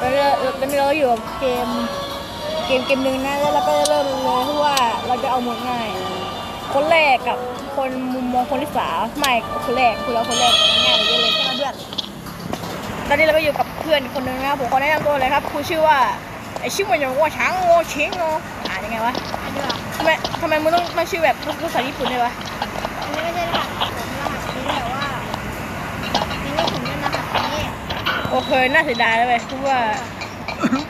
ตอนนี้เราตอนนี้เราอยู่กับเกม เกมเกมหนึ่งนะแล้วเราก็เริ่มเลยเพราะว่าเราจะเอาหมดง่าย คนแรกกับคนมุมมองคนที่สามไม่คนแรกคือเราคนแรกง่ายเลยเลยใช่ไหมเพื่อนตอนนี้เราก็อยู่กับเพื่อนคนหนึ่งนะครับผมขอแนะนำตัวเลยครับคุณชื่อว่าไอชื่อมันอย่างว่าช้างโงชิงโงอ่านยังไงวะทำไมทำไมมึงต้องมาชื่อแบบภาษาญี่ปุ่นด้วยวะ อันนี้ไม่ใช่รหัสผมรหัสนี้แต่ว่านี่ไม่ผมเล่นรหัสนี้ โอเคน่าเสียดายเลยเว้ยเพราะว่า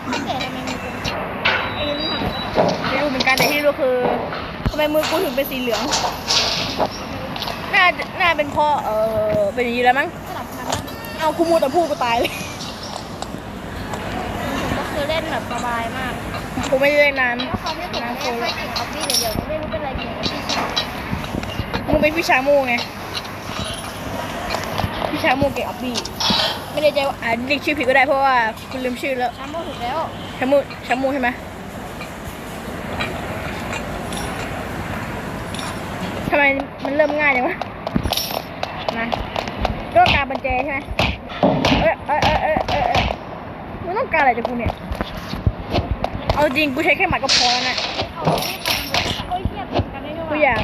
ไม่เกิดทำไมมีเป็นอันนี้ไม่ทำไม่รู้เหมือนกันแต่ที่รู้คือทำไมมือกูถึงเป็นสีเหลือง น่าน่าเป็นเพราะเออเป็นอย่างนี้แล้วมั้งสลับกันนะเอากูมูแต่พูดกูตายเลยผมก็คือเล่นแบบสบายมากกูไม่ได้เล่นนานแล้วความที่ผมไม่ค่อยเก่งออฟฟี่เดี๋ยวๆไม่รู้เป็นอะไรเก่งออฟฟี่ชอบมึงเป็นพี่ชายโมไง พี่ชายโมเก่งอับบี้ ไม่ได้ใจว่าอ่าเรียกชื่อผิดก็ได้เพราะว่าคุณลืมชื่อแล้วชาโมถูกแล้วชามูชามูใช่ไหมทำไมมันเริ่มง่ายจังวะนะก็การบัญแจใช่ไหมเอ้ยเอ้ยเอ้ยเอ้ยเอ้ยเอ้ยมึงต้องการอะไรจากกูเนี่ย เอาจริงกูใช้แค่หมัดก็พอแล้วนะเอาเล่นมาทำไมโอ้ยเทียบกันได้ด้วยกูอยาก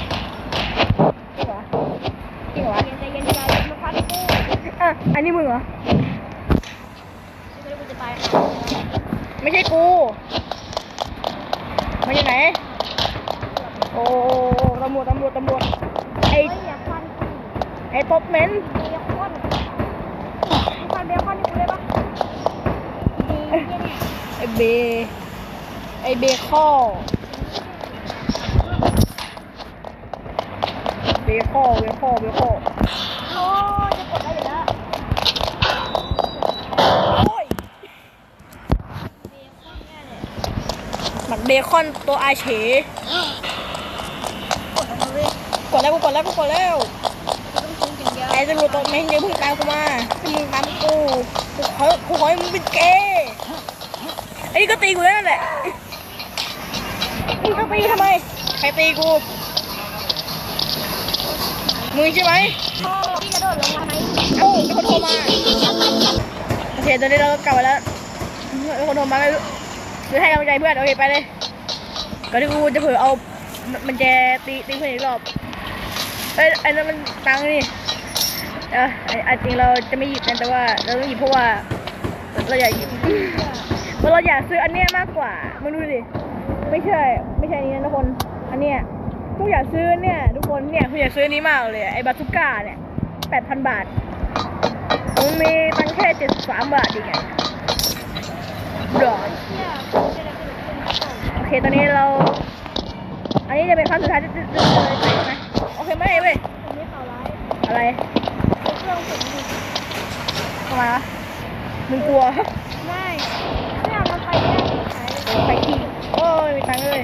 จริงเหรอจริงเหรอวะเย็นใจเย็นใจเย็นมาพัดกูอะอันนี้มึงเหรอ ไม่รู้กูจะตายค่ะ ไม่ใช่กูมาจากไหน โอ้ตำรวจตำรวจตำรวจไอ้เฮ้ยอย่าฟันกูไอ้ป๊อปเมนเบคอนฟันเบคอนนี่กูได้ปะดีเนี่ยเนี่ยไอ้เบไอ้เบคอเบคอเบคอเบคอโอ้จะกดได้อยู่แล้ว โอ้ย เบคอนเนี่ยเลย หมักเบ คอนตัวอาเฉกดออกดแล้วกูกดแล้วกูกดแล้วต้องทิ้งอย่างเดียวไอ้ตำรวจตัวเมงเดี๋ยวมึงตามกูมาถ้ามึงตามกูกูขอกูขอให้มึงเป็นเกย์ไอ้นี่ก็ตีกูแล้วนั่นแหละมึงจะตีทำไมใครตีกูมึงใช่ไหมพ่อพี่กระโดดลงมาไหมเอ้ามีคนโทรมาโอเคตอนนี้เราก็กลับมาแล้วมีคนโทรมาไม่รู้หรือให้กำลังใจเพื่อนโอเคไปเลย ก่อนที่กูจะเผื่อเอา มันจะตีตีเพื่อนอีกรอบ เอ้ยไอ้นั่นมันตังค์นี่เออไอ้ไอ้จริงเราจะไม่หยิบนะแต่ว่าเราต้องหยิบเพราะว่าเราอยากหยิบเพราะเราอยากซื้ออันเนี้ยมากกว่ามึงดูดิไม่ใช่ ไม่ใช่อันนี้นะทุกคน อันเนี้ยกูอยากซื้อเนี่ยทุกคนเนี่ยกูอยากซื้ออันนี้มากเลยไอ้บาซูก้าเนี่ยแปดพันบาทมึงมีตังค์แค่เจ็ดสามบาทเองไงดอก เชี่ยผมจะได้กระโดดขึ้นมาต่อโอเคตอนนี้เรา อันนี้จะเป็นครั้งสุดท้ายที่จะจะเลยใส่ไหมโอเคไหมเว้ยผมไม่ข่าวร้ายอะไรเครื่องผมอยู่ทำไมวะมึงกลัวไม่ไม่เอามันไปไม่ได้ขายไปขี่โอ้ยมีตังค์เลย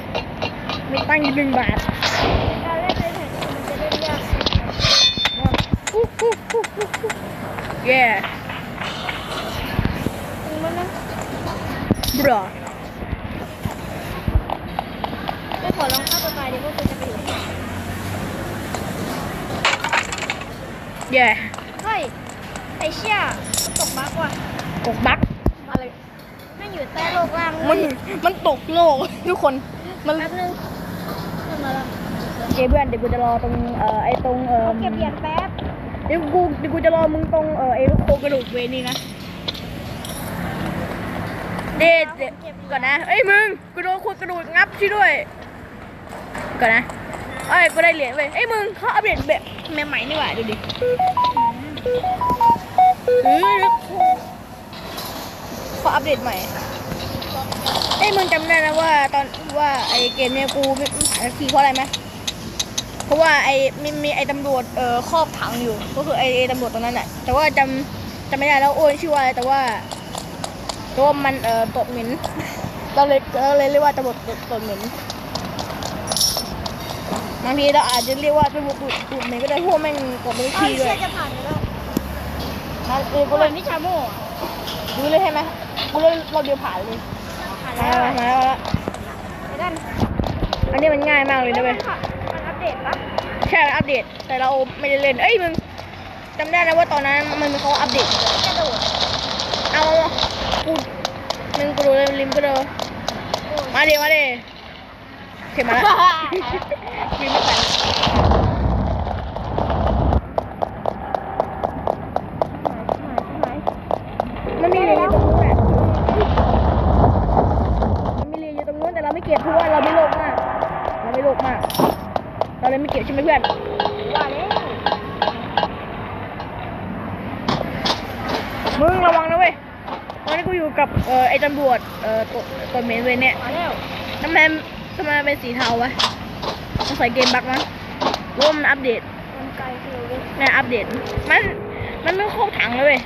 มีตังค์อยู่หนึ่งบาทการเล่นในแผ่นมันจะเล่นยากอู้หู้หู้หู้หู้เย่ถึงมันนะบรอ ไม่ขอลองฆ่าตัวตาย เดี๋ยวพวกคุณจะไปอยู่เย่เฮ้ยไอเชี่ยตกบั๊กว่ะกกบักอะไรไม่งอยู่ใต้โลกล่างมันมันตกโลก ทุกคนมันแป๊บนึงขึ้นมาแล้วโอเคเพื่อนเดี๋ยวกูจะรอตรงเอ่อไอ้ตรงเอ่อเก็บเหรียญแป๊บเดี๋ยวกูเดี๋ยวกูจะรอมึงตรงเอ่อไอ้โครงกระดูกเวนี่นะเด็ดเดี๋ยวก่อนนะเอ้ยมึงกูโดนโครงกระดูกงับช่วยด้วย ก่อนนะเอ้ยกูได้เหรียญเว้ยเอ้ยมึงเขาอัปเดตแบบใหม่ๆนี่หว่าดูดิเฮ้ยเขาอัปเดตใหม่เอ้ยมึงจำได้นะว่าตอนว่าไอ้เกมเนี้ยกูไม่ผ่านสักทีเพราะอะไรไหมเพราะว่าไอ้มีมีไอ้ตำรวจเอ่อครอบถังอยู่ ก็คือไอ้ไอตำรวจตรงนั้นแหละแต่ว่าจำจำไม่ได้แล้วโอ้ยชื่อว่าอะไรแต่ว่าแต่ว่ามันเอ่อตดหม็นเราเลยเราเลยเรียกว่าตำรวจตดตดเหม็นางทีเราอาจจะเรียกว่าตำรวจตูดตูดเหม็นก็ได้เพราะวกแม่งกดไม่ได้เอ้ทียด้วเชี่ยยจะผ่านอยู่แล้วมาเออกูกูเลเลยยนิชาโม่อะดูเลยใช่ไหมกูเลยเราเดียวผ่านเลยผ่านมาแล้วแล้วมาแล้วมาแล้วไอ้ด้านอันนี้มันง่ายมากเลยนะมัเว้ยนผ่านมันอัปเดตปะใช่มันอัปเดต แต่เราไม่ได้เล่น เอ้ยมึงจำได้นะว่าตอนนั้นมันเขาอัปเดต กระโดดเอากูมึงกูดูเลยริมกูดูมาดิมาดิโอเคมา แล้วริมไม่ไปมันมีเหรียญอยู่ตรงนู้นแหละมันมีเหรียญอยู่ตรงนู้นแต่เราไม่เก็บเพราะว่าเราไม่โลภมาก เราไม่โลภมาก เราเลยไม่เก็บใช่ไหมเพื่อนว่าแล้วมึงระวังนะเว้ยตอนนี้กูอยู่กับเอ่อไอ้ตำรวจเอ่อตัวตัวเมนเวยเนี่ยมาแล้ว ทำไมทำไมมันเป็นสีเทาวะต้องใส่เกมบักมั้งหรือว่ามันอัปเดตมันไกลคือเว้ยน่าอัปเดต มัน มันไม่เข้าถังเลยเว้ย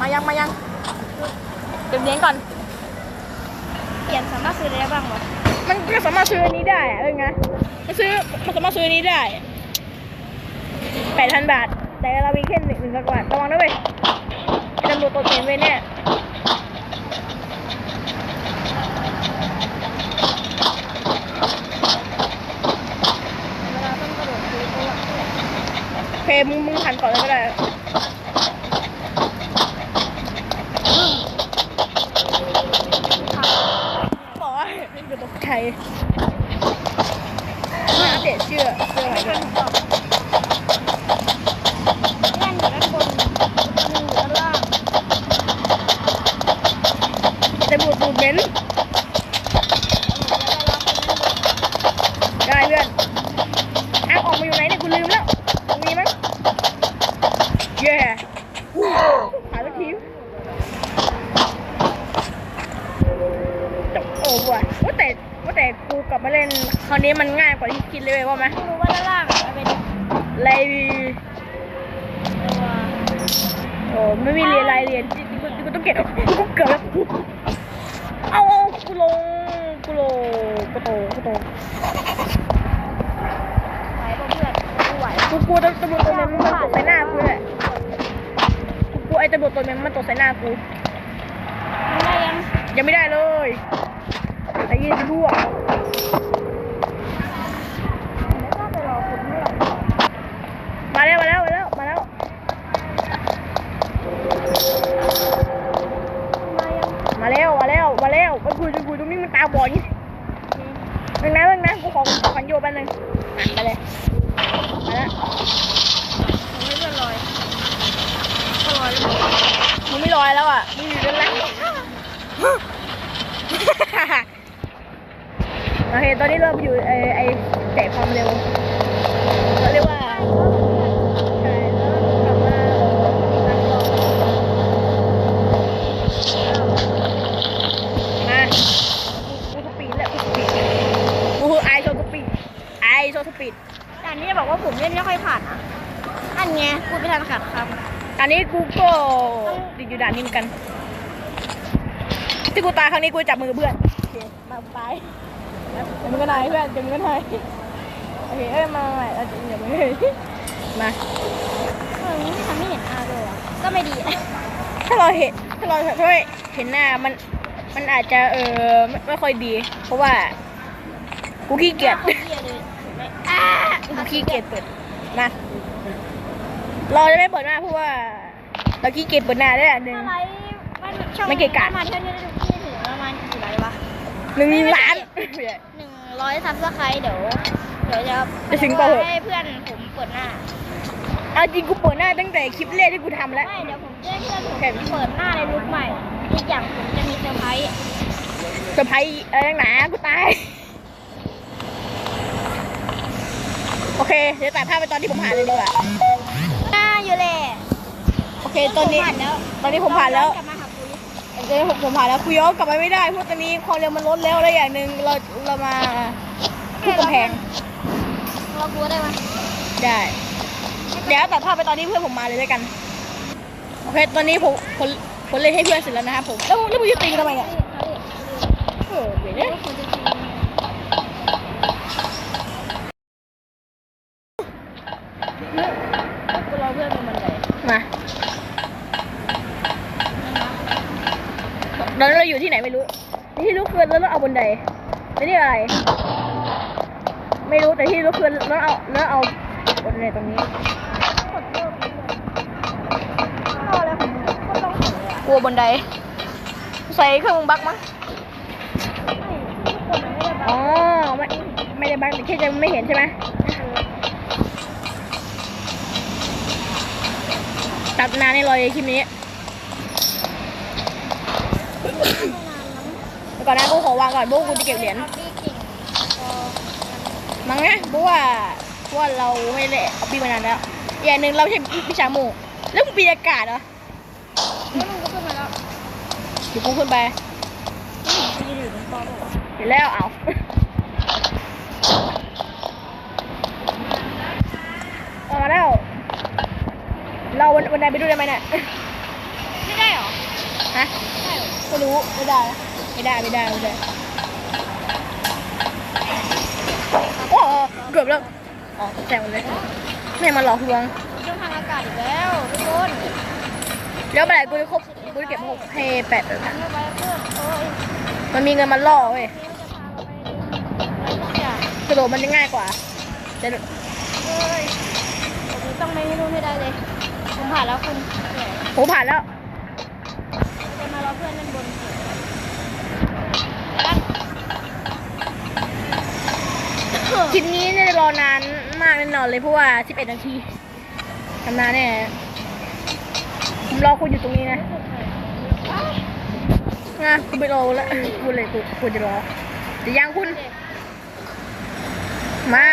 มายังมายังเก็บเหรียญก่อน เปลี่ยนสามารถซื้ออะไรได้บ้างวะมันก็สามารถซื้ออันนี้ได้อะเอ้ยไงมันซื้อมันสามารถซื้ออันนี้ได้แปดพันบาท แต่เรามีแค่หนึ่งหนึ่งกว่าระวังนะเว้ยไอ้ตำรวจตัวเมนเวยเนี่ย เวลาต้องกระโดดซื้อตัว เพมึงมึงหันก่อนเลยก็ได้บอกว่าเป็นตกใจมาเสียเชื่อเชื่ออะไร ไม่ กั ทั น นตอบเล่นอยู่ด้านบนหนึ่งอยู่ด้านล่าง แต่บูดบูดเหม็นได้เพื่อนอ้าวออกมาอยู่ไหนเนี่ยกูลืมแล้วตรงนี้มั้งเย้หาสักทีจบโอ้ว่ะว่าแต่ว่าแต่กูกลับมาเล่นคราวนี้มันง่ายกว่าที่คิดเลยเว้ยว่าไหมไม่รู้ว่าด้านล่างอะเป็นไลตัวโอ้ไม่มีเรียนรายเรียนกูกูกูต้องเก็บกูเกือบแล้วเอาเอากูลงกูลงกูโตกูโต ไหวป่ะเพื่อนไม่ไหว กูกลัวตำรวจตัวเมนมันตกใส่หน้ากูเลยกูกลัวไอ้ตำรวจตัวเมนมันตกใส่หน้ากูมันได้ยังยังไม่ได้เลยไอ้ยี่จะรั่วแล้วก็ไปรอคุณเมื่อมาแล้วมาแล้วมาแล้วมาแล้วมายังมาแล้วมาแล้วมาแล้วไปคุยคุยตรงนี้มันตาบอดนี่เรื่องนั้นเรื่องนั้นกูขอขอโยแป๊บนึงอะไปเลยมา แล้วไม่เป็นลอยลอยแล้วมึงไม่ลอยแล้วอะมึงอยู่ด้านล่างโอเคตอนนี้เราอยู่ไอไอแต่ความเร็วเขาเรียกว่าใช่แล้วกลับมาเออนั่งรอมากูสปีดแหละกูสปีดกูคือไอโชว์สปีดไอโชว์สปีด แต่อันนี้จะบอกว่าผมเล่นไม่ค่อยผ่านอะอันไงพูดไม่ทันขาดค อั นนี้กูก็ติดอยู่ด่านนี้เหมือนกัน ที่กูตายครั้งนี้กูจับมือเพื่อนโอเคมาไปจับมือกันหน่อยเพื่อนจับมือกันหน่อยโอเคเอ้ยมาใหม่เอาจับมือกันหน่อยมาำเออนี่ทำไม่เห็นอาเลยอะก็ไม่ดี ถ้าเราเห็นถ้าเราถ้าเห็นหน้ามันมันอาจจะเออไม่ไม่ค่อยดี เพราะว่ากูขี้เกียจคนเกียดเลยเห็นไหมอ่ากูขี้เกียจเปิดมาเราจะไม่เปิดหน้าเพราะว่า เราขี้เกียจเปิดหน้าได้อันหนึ่งอะไรมันช่องไม่เกะกะ มาเที่ยวนี้ได้ทุกที่ถึงประมาณกี่ไลค์วะหนึ่งล้าน หนึ่งร้อยซับสไครต์เดี๋ยวเดี๋ยวจะจะถึงเปล่าเหอะให้เพื่อนผมเปิดหน้าเอาจริงกูเปิดหน้าตั้งแต่คลิปแรกที่กูทำแล้ว ไม่เดี๋ยวผมจะให้เพื่อนผมเปิดหน้าในลุคใหม่อีกอย่างผมจะมีเซอร์ไพรส์เซอร์ไพรส์อะไรนักหนากูตาย โอเค เดี๋ยวตัดภาพไปตอนที่ผมผ่านเลยดีกว่า หน้าอยู่แหละโอเค ตอนนี้ผมผ่านแล้วตอนนี้ผมผ่านแล้ว กลับมาหาปุ้ยเดี๋ยวผมผมผ่านแล้วกูย้อนกลับไปไม่ได้เพราะตอนนี้ความเร็วมันลดแล้วแล้วอย่างหนึ่งเราเรามาทุบกำแพงเรากลัวได้ไหมได้ เดี๋ยวตัดภาพไปตอนที่เพื่อนผมมาเลยด้วยกันโอเคตอนนี้ผมผมผมเล่นให้เพื่อนเสร็จแล้วนะครับผมแล้วแล้วมึงจะตีกันทำไมอะเออเดี๋ยวนะคุณจะกินกูรอเพื่อนเป็นบันไดมา ตอนนี้เราอยู่ที่ไหนไม่รู้ที่รู้คือแล้วเราเอาบนไดแล้วนี่อะไร ไม่รู้แต่ที่รู้คือแล้วเอาแล้วเอาบนไดตรงนี้กดเพิ่มไปเลยรออะไรของมึงก็ต้องกลัวบนไดใส่เครื่องบักมั้งอ๋อไม่ไม่ได้บักแต่แค่จะไม่เห็นใช่ไหมตัดนานในรอยคลิปนี้เดี๋ยว ก่อนนะกูขอวางก่อนพวกกูจะเก็บเหรียญมั้งนะเพราะว่าเพราะว่าเราไม่ได้เอาปีมานานแล้วอีกอย่างหนึ่งเราไม่ใช่พิชาโมงแล้วมึงปีอากาศเหรอแล้วมึงก็ขึ้นมาแล้วเดี๋ยวกูขึ้นไปกูยืนอยู่ตรงตอบอกว่าเห็นแล้วเอาออกมาแล้ว เราวันวันใดไปดูได้ไหมเนี่ยไม่ได้เหรอ ฮะได้เหรอไม่รู้ ไม่ได้ ไม่ได้ไม่ได้ไม่ได้โอ้เกือบแล้วอ๋อแซงหมดเลยไม่ให้มาหลอกลวงช่องทางอากาศอีกแล้วทุกคนแล้วเมื่อไหร่กูจะครบกูจะเก็บหกให้แปดเลยทำไปเพื่อนโอ้ยมันมีเงินมาล่อเว้ยนี่มันจะพาเราไปอะไรสักอย่างกระโดดมันจะง่ายกว่าแต่เฮ้ยผมต้องไม่รู้ไม่ได้เลยผมผ่านแล้วคุณเนี่ยผมผ่านแล้วจะมารอเพื่อนเล่นบนกัน คลิปนี้เนี่ยรอนานมากแน่นอนเลยเพราะว่า 11 นาทีทำนานแน่ผมรอคุณอยู่ตรงนี้นะนะกูไม่รอแล้วกูเลยกูกูจะรอจะยังคุณ มา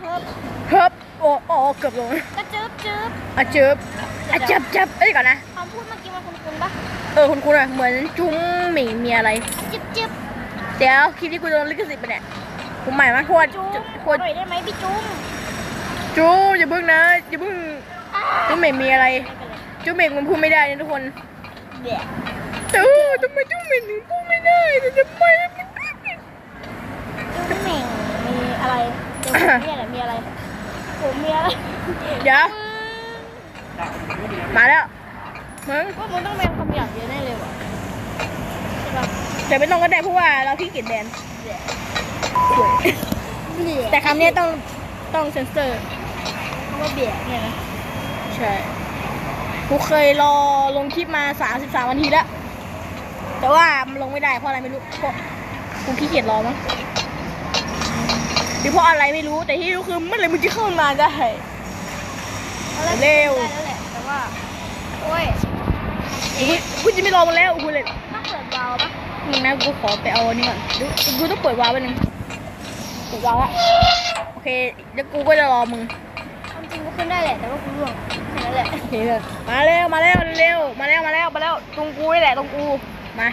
เฮ้ยเฮิบโอ้โอ้เกือบลงกระจึ๊บจึ๊บอะเจ็บ อะจับจับเอ้ยก่อนนะคำพูดเมื่อกี้มันคุ้นๆปะเออคุณคุณอะเหมือนจุ้งหมี่มีอะไร จิ๊บจิ๊บเดี๋ยวคลิปที่กูโดนลิขสิทธิ์ไปเนี่ยผมใหม่มากควรจุ้มควรอร่อยได้ไหมพี่จุ้มจูอย่าเพิ่งนะอย่าเพิ่งจูเหม่งมีอะไรจูเหม่งมันพูดไม่ได้นะทุกคนเดี๋ยวเออทำไมจูเหม่งถึงพูดไม่ได้แต่ทำไมมันจุ้มเหม่งมีอะไรเดี๋ยวผมเนี่ยแหละมีอะไรผมมีอะไรเดี๋ยว มาแล้วมึงว่ามึงต้องเป็นคำหยาบเยอะแน่เลยว่ะใช่ปะแต่ไม่ต้องก็ได้เพราะว่าเราขี้เกียจแบนเดี๋ยวแต่คำนี้ต้องต้องเซ็นเซอร์คำว่าเบียดเนี่ยนะใช่กูเคยรอลงคลิปมา33นาทีแล้ว แต่ว่ามันลงไม่ได้เพราะอะไรไม่รู้เพราะกูขี้เกียจรอมั้งหรือเพราะอะไรไม่รู้แต่ที่รู้คือเมื่อไหร่มึงจะเข้ามาได้เร็วได้แล้วแหละแต่ว่า โอ้ยกูกูจะไม่รอมันแล้วกูเลยต้องเปิดวาล์วปะมึงนะกูขอไปเอาอันนี้ก่อนดูกูต้องเปิดวาล์วไปหนึ่งเปิดวาล์วอะโอเคเดี๋ยวกูก็จะรอมึงความจริงก็ขึ้นได้แหละแต่ว่ากูร่วงแค่นั้นแหละโอเคเลยมาเร็วมาเร็วเร็วมาแล้วมาแล้วมาแล้วตรงกูนี่แหละตรงกูมา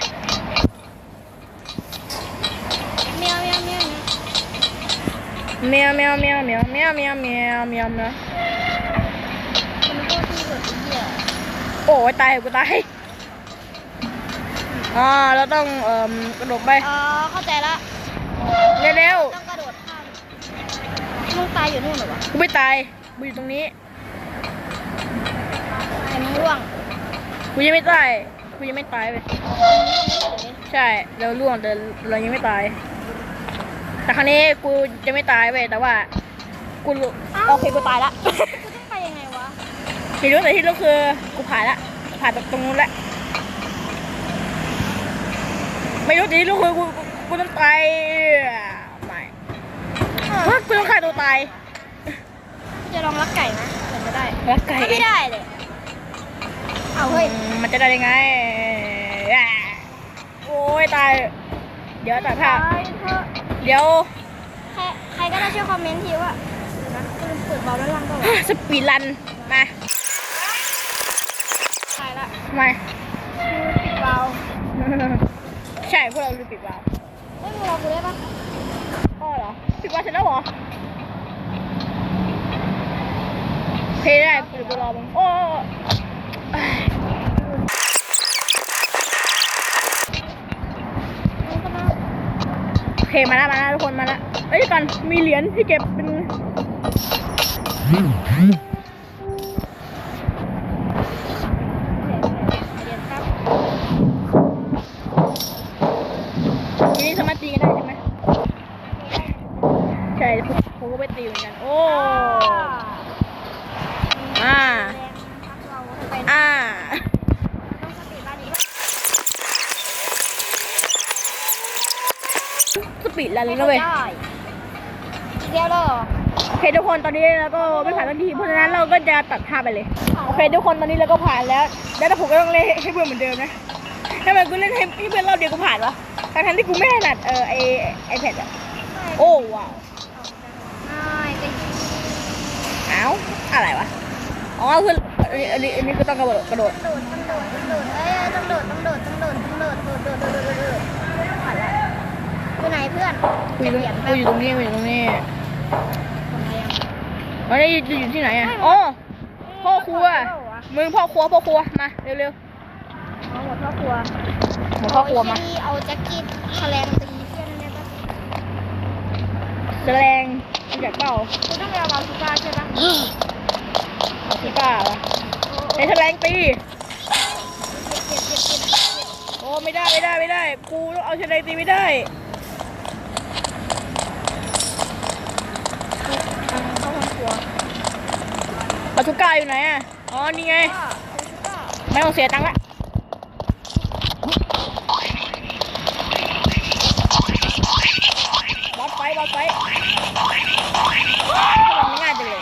เมียวเมียวเมียวเมียวเมียวเมียวเมียวเมียวเมียวเมียวเมียว โอ้ยตายกูตาย อ่าเราต้องเอ่อกระโดดไป อ๋อ เข้าใจละเร็วต้องกระโดดข้ามมึงตายอยู่นู่นเหรอวะๆกูไม่ตาย กูอยู่ตรงนี้ แต่มึงร่วงกูยังไม่ตาย กูยังไม่ตายเลย ใช่เราล่วงแต่เรายังไม่ตาย แต่ครั้งนี้กูจะไม่ตายเว้ยแต่ว่า กูรู้โอเคกูตายละ ม่รู้แต่ที่รู้คือกูผ่านละผ่านตรงนู้นละไม่รู้แต่ที่รู้คือกูกูต้องตายไม่ฮะกูต้องฆ่าตัวตายจะลองรักไก่ไหมไม่ได้รักไก่ไม่ได้เลยเอาเฮ้ยมันจะได้ยังไงโอ้ยตาย เดี๋ยวตัดภาพตายเถอะเดี๋ยวใครใครก็ได้ช่วยคอมเมนต์ทีว่าเปิดเบาด้านล่างก็สปีดรันมา ไมคือปิดเบาใช่พวกเราลืมปิดวาล์วเฮ้ยมึงรอกูได้ปะอ๋อเหรอปิดวาล์วเสร็จแล้วเหรอโอเคได้เดี๋ยวกูรอมึงโอ้เอ้ยมึงก็มาโอเคมาแล้วมาแล้วทุกคนมาแล้วเอ้ยเดี๋ยวก่อนมีเหรียญที่เก็บเป็น เรียนครับ ทีนี้สามารถตีกันได้ใช่ไหมใช่ผมผมก็ไปตีเหมือนกันโอ้อ่า แรงนะครับเราจะไป อ่า ต้องสแก ปิดแล้วนะเว้ย ได้เดียวเหรอ โอเคทุกคนตอนนี้เราก็ไม่ผ่านทันทีเพราะฉะนั้นเราก็จะตัดภาพไปเลย โอเค ทุกคนตอนนี้เราก็ผ่านแล้วแล้วแต่ผมก็ต้องเล่นให้เพื่อนเหมือนเดิมนะทำไมกูเล่นให้ให้เพื่อนรอบเดียวกูผ่านวะทั้งๆที่กูไม่ถนัดเออไอไอแพดอะโอ้ว้าวง่ายจริงเอ้าอะไรวะอ๋อคืออันนี้อันนี้อันนี้ก็ต้องกระโดดกระโดดโดดต้องโดดต้องโดดเอ้ยต้องโดดต้องโดดต้องโดดต้องโดดโดดโดดโดดโดดโดดโดดผ่านแล้วอยู่ไหนเพื่อนกูอยู่ตรงกูอยู่ตรงนี้กูอยู่ตรงนี้ทำไมอะแล้ วนี่จะอยู่ที่ไหนอะอ๋อพ่อครัว มึงพ่อครัวพ่อครัว มาเร็วเอาหมดพ่อครัวๆหมดพ่อครัวมาเที่เอาแจ็คเก็ตแฉลงตีเพื่อนได้ปะแสดงรู้จักเปล่าคุณต้องไปเอาบาซูก้าใช่ปะเอาพี่ก้าวะในแสดงตีเจ็บเจ็บเจ็บเจ็บโอ้ไม่ได้ไม่ได้ไม่ได้ กูต้องเอาแสดงตีไม่ได้ เข้าห้องครัว บาสุก้าอยู่ไหนอะอ๋อ นี่ไงก็บาซูก้าไม่ต้องเสียตังค์ละบอสไฟบอสไฟทำไมไม่ง่ายจังเลย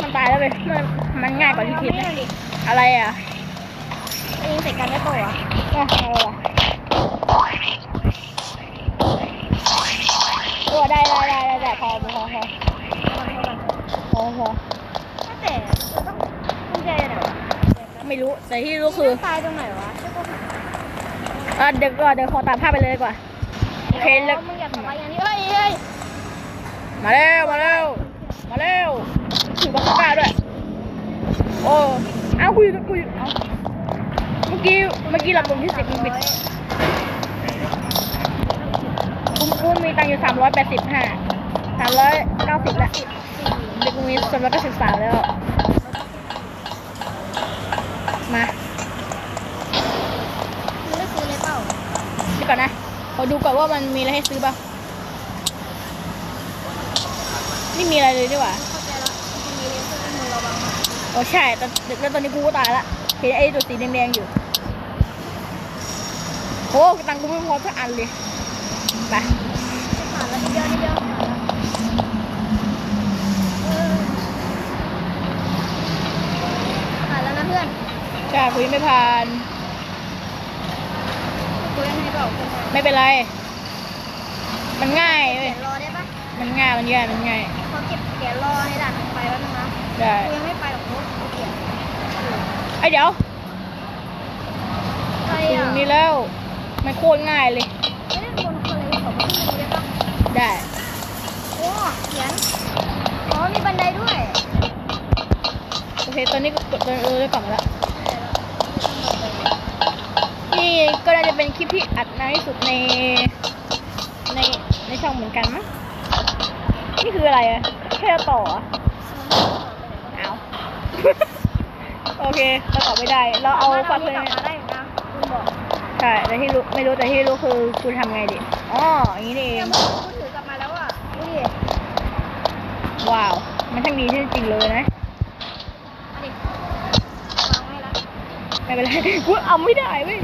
มันตายแล้วเว้ยมันมันง่ายกว่าที่คิดไม่นะเอาดิอะไรอะยิงใส่กันได้ปะวะอะเอาวะโอ้ได้ได้ได้ได้ ได้พอพอพอพอพอพอแต่เราต้องกุญแจไหนวะไม่รู้แต่ที่รู้คือตายตรงไหนวะอะเดี๋ยวก่อนเดี๋ยวขอตัดภาพไปเลยดีกว่าโอเคแล้วมึงอย่าทำอะไรอย่างนี้เฮ้ยเฮ้ยมาเร็วมาเร็วมาเร็วถือบาสุก้าด้วยโอ้เอ้ากูอยู่กูอยู่เอ้าเมื่อกี้เมื่อกี้ลำบนที่สิบมันปิดกูกูมีตังค์อยู่สามร้อยแปดสิบห้า สามร้อยเก้าสิบละเด็กกูมีสามร้อยเก้าสิบสามแล้ว มาได้ซื้อเลยเปล่าดี๋ยวก่อนนะขอดูก่อนว่ามันมีอะไรให้ซื้อป่ะไม่มีอะไรเลยดีกว่าโอ้ใช่แต่แล้วตอนนี้กูก็ตายละเห็นไอ้ตัวสีแดงๆอยู่โอ้ตังค์กูไม่พอสักอันเลยไป ผ่านแล้วนิดเดียวนิดเดียวเออผ่านแล้วนะเพื่อน ใช่กูยังไม่ผ่าน คุยกันให้เปล่าคุยกันไม่เป็นไร มันง่ายเขีเว้ยยนรอได้ปะมันง่ายมันง่ายมันง่ายเขาเก็บเขียนรอให้ด่านถัดไปแล้วนึงนะได้กูยังไม่ไปหรอกโน้ตกูเขียนไอ้เดี๋ยวใครถึอะงนี้แล้ว มันโคตรง่ายเลยไม่ได้คนคนเลยขอมาขึ้นได้ปะได้โอ้เขียนอ๋อมีบันไดด้วย โอเค ตอนนี้ก็กดตัวเออได้กลับมาแล้ว นี่ก็น่าจะเป็นคลิปที่อัดนานที่สุดใน ในในช่องเหมือนกันมั้งนี่คืออะไรอะแค่ต่อเหรอเอา โอเคเราต่อไม่ได้ เราเอาเอาฟัฟังงเพเพลลงงกลับมาได้อยู่นะคุณบอกใช่แต่ที่รู้ไม่รู้แต่ที่รู้คือกูทำไงดิอ๋ออย่างนี้นี่เอเนี่ยงมึงกูถือกลับมาแล้วอะดูดิว้าว มันช่างดีที่จริงเลยนะ เอาดิวางไว้แล้ว ไม่เป็นไรกูเอาไม่ได้เว้ย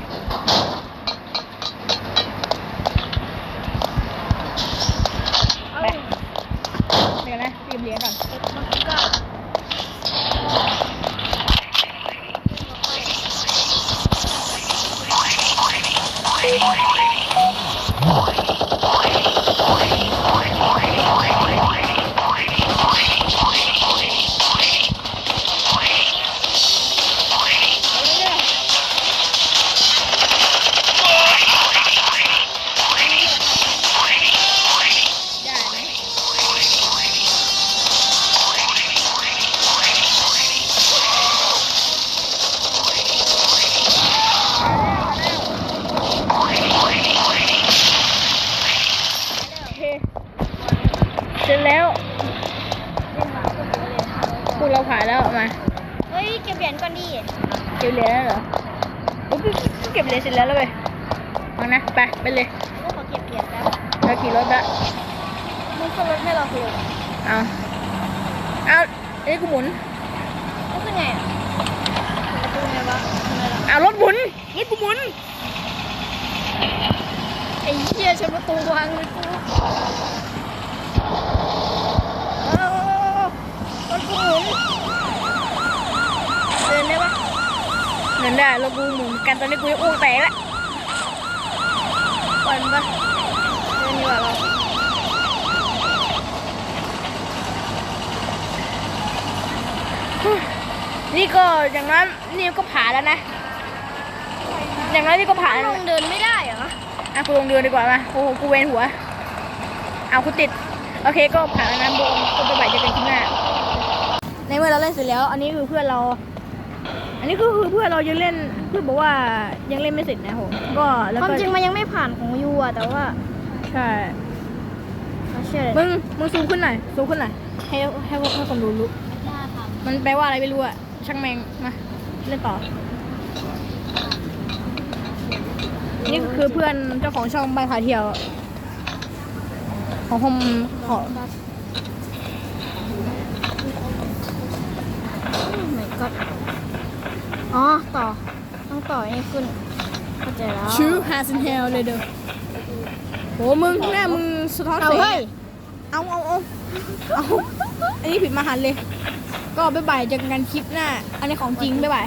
ไปไปเลยกูขอเก็บเหรียญแล้วเราขี่รถละมึงขึ้นรถให้เราคือเอาเอาเอ้ยกูหมุนกูขึ้นไงอะประตูไงวะทำไมล่ะเอารถหมุนรถกูหมุนไอ้เหี้ยชนประตูวางเลยกูเอารถกูหมุนเดินได้ปะเดินได้รถกูหมุนกันตอนนี้กูจะอ้วกแตกแล้ว ปล่อยมันปะเดินดีกว่าเรานี่ก็อย่างนั้นนี่ก็ผ่านแล้วนะ อย่างนั้นนี่ก็ผ่านแล้วลนะงเดินไม่ได้เหรออะกูลงเรือดีกว่ามาโอ้โหกูเวนหัว เอากูติด โอเคก็ผ่านแล้วนะโบมก็ไปบ่ายเจอกันที่หน้า ในเมื่อเราเล่นเสร็จแล้ว อันนี้คือเพื่อนเราอั นนี้ก็คือเพื่อนเรายังเล่นเพื่อนบอกว่ายังเล่นไม่เสร็จนะผมก็แล้วความก็จริงมันยังไม่ผ่านของยูอะแต่ว่าใช่เขาเชื่อเลยมึงมึงซูมขึ้นหน่อยซูมขึ้นหน่อยให้ให้ให้คนดูรู้น่าทมันแปลว่าอะไรไม่รู้อะช่างแมงมาเล่นต่อ นี่คือเพื่อนเจ้าของช่องบ้านพาเที่ยว ของผมขอำไม่ก็ อ๋อ ต่อ ต้องต่อให้ขึ้น เข้าใจแล้วชื่อ has in hell เลยเด้อโหมึงแน่มึงสะท้อนเอาแสงเฮ้ย เอาเอาเอาเอาอันนี้ผิดมหันต์เลย ก็บ๊ายบายเจอกันคลิปหน้า อันนี้ของจริงบ๊ายบาย